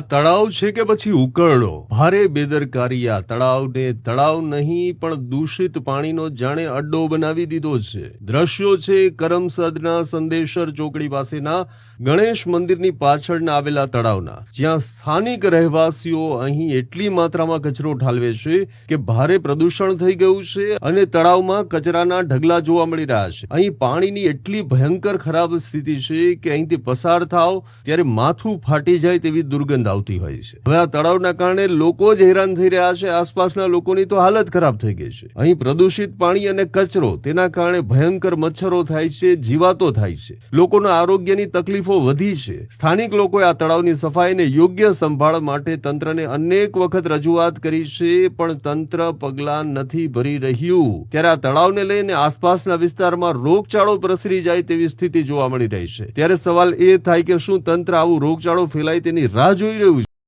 તળાવ છે કે પછી ઉકરડો ભારે બેદરકારી આ તળાવને તળાવ નહીં, પણ દૂષિત પાણીનો જાણે અડ્ડો બનાવી દીધો છે. દ્રશ્યો છે કરમસદના સંદેશર ચોકડી પાસેના ગણેશ મંદિરની પાછળના આવેલા તળાવના. જ્યાં સ્થાનિક રહેવાસીઓ અહીં એટલી માત્રામાં કચરો ઠાલવે છે કે ભારે પ્રદૂષણ થઈ ગયું છે અને તળાવમાં કચરાના ઢગલા જોવા મળી રહ્યા છે. અહીં પાણીની એટલી ભયંકર ખરાબ સ્થિતિ છે કે અહીંથી પસાર થાવ ત્યારે માથું ફાટી જાય તેવી દુર્ગંધ આવતી હોય છે. હવે આ તળાવના કારણે લોકો જ હેરાન થઈ રહ્યા છે. આસપાસના લોકોની તો હાલત ખરાબ થઈ ગઈ છે. અહીં પ્રદૂષિત પાણી અને કચરો, તેના કારણે ભયંકર મચ્છરો થાય છે, જીવાતો થાય છે. લોકોના આરોગ્યની તકલીફો વધી છે. સ્થાનિક લોકોએ આ તળાવની સફાઈને યોગ્ય સંભાળ માટે તંત્રને અનેક વખત રજૂઆત કરી છે, પણ તંત્ર પગલાં નથી ભરી રહ્યું. ત્યારે આ તળાવને લઈને આસપાસના વિસ્તારમાં રોગચાળો પ્રસરી જાય તેવી સ્થિતિ જોવા મળી રહી છે. ત્યારે સવાલ એ થાય કે શું તંત્ર આવું રોગચાળો ફેલાય તેની રાહ જોઈ રહ્યું છે